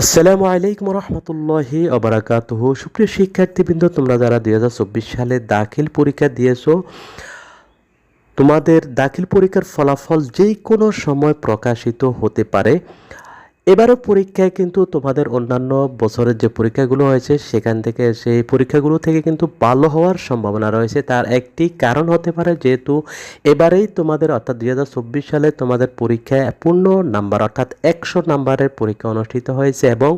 আসসালামু আলাইকুম রহমতুল্লাহি আবরাকাত সুপ্রিয় শিক্ষার্থীবৃন্দ, তোমরা যারা দুই হাজার চব্বিশ সালে দাখিল পরীক্ষা দিয়েছ, তোমাদের দাখিল পরীক্ষার ফলাফল যেই কোনো সময় প্রকাশিত হতে পারে। এবারও পরীক্ষায় কিন্তু তোমাদের অন্যান্য বছরের যে পরীক্ষাগুলো হয়েছে, সেখান থেকে সেই পরীক্ষাগুলো থেকে কিন্তু ভালো হওয়ার সম্ভাবনা রয়েছে। তার একটি কারণ হতে পারে যেহেতু এবারেই তোমাদের, অর্থাৎ দুই হাজার চব্বিশ সালে তোমাদের পরীক্ষায় পূর্ণ নাম্বার, অর্থাৎ একশো নাম্বারের পরীক্ষা অনুষ্ঠিত হয়েছে এবং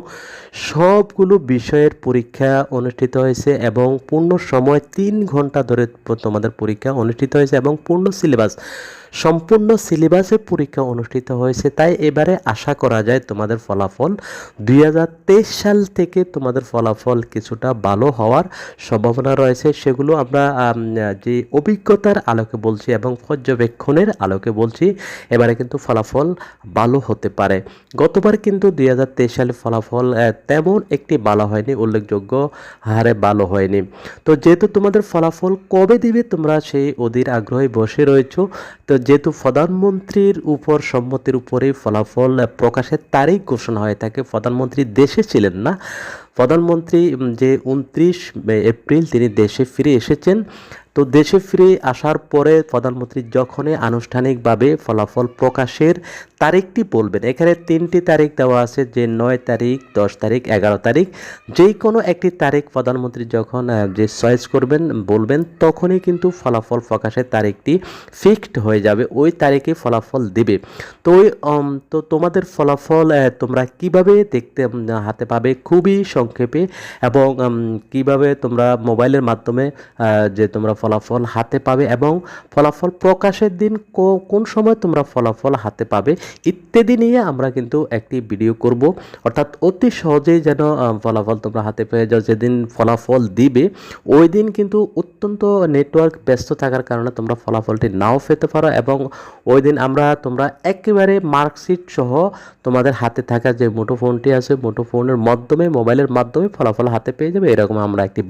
সবগুলো বিষয়ের পরীক্ষা অনুষ্ঠিত হয়েছে এবং পূর্ণ সময় তিন ঘণ্টা ধরে তোমাদের পরীক্ষা অনুষ্ঠিত হয়েছে এবং পূর্ণ সিলেবাস সম্পূর্ণ সিলেবাসে পরীক্ষা অনুষ্ঠিত হয়েছে, তাই এবারে আশা করা যায় তোমাদের ফলাফল দুই হাজার তেইশ সাল থেকে তোমাদের ফলাফল কিছুটা ভালো হওয়ার সম্ভাবনা রয়েছে। সেগুলো আমরা যে অভিজ্ঞতার আলোকে বলছি এবং পর্যবেক্ষণের আলোকে বলছি, এবারে কিন্তু ফলাফল ভালো হতে পারে। গতবার কিন্তু দুই সালে ফলাফল তেমন একটি ভালো হয়নি, উল্লেখযোগ্য হারে ভালো হয়নি। তো যেহেতু তোমাদের ফলাফল কবে দিবে তোমরা সেই অধীর আগ্রহে বসে রয়েছো, তো যেহেতু প্রধানমন্ত্রীর উপর সম্মতির উপরে ফলাফল প্রকাশের তারিখ ঘোষণা হয়ে থাকে প্রধানমন্ত্রী দেশে ছিলেন না। প্রধানমন্ত্রী যে উনত্রিশ এপ্রিল তিনি দেশে ফিরে এসেছেন। তো দেশে ফিরে আসার পরে প্রধানমন্ত্রী যখনই আনুষ্ঠানিকভাবে ফলাফল প্রকাশের তারিখটি বলবেন, এখানে তিনটি তারিখ দেওয়া আছে, যে নয় তারিখ, দশ তারিখ, এগারো তারিখ। যেই কোনো একটি তারিখ প্রধানমন্ত্রী যখন যে চয়েস করবেন, বলবেন, তখনই কিন্তু ফলাফল প্রকাশের তারিখটি ফিক্সড হয়ে যাবে, ওই তারিখে ফলাফল দেবে। তো ওই তো তোমাদের ফলাফল তোমরা কীভাবে দেখতে হাতে পাবে? খুবই সংক্ষেপে এবং কীভাবে তোমরা মোবাইলের মাধ্যমে যে তোমরা ফলাফল হাতে পাবে এবং ফলাফল প্রকাশের দিন কোন সময় তোমরা ফলাফল হাতে পাবে ইত্যাদি নিয়ে আমরা কিন্তু একটি ভিডিও করব। অর্থাৎ অতি সহজেই যেন ফলাফল তোমরা হাতে পেয়ে যাও, যেদিন ফলাফল দিবে, ওই দিন কিন্তু অত্যন্ত নেটওয়ার্ক ব্যস্ত থাকার কারণে তোমরা ফলাফলটি নাও পেতে পারো এবং ওই দিন আমরা তোমরা একেবারে মার্কশিট সহ তোমাদের হাতে থাকা যে মুঠোফোনটি আছে, মুঠোফোনের মাধ্যমে মোবাইলের মাধ্যমে ফলাফল হাতে পেয়ে যাবে। এরকম আমরা একটি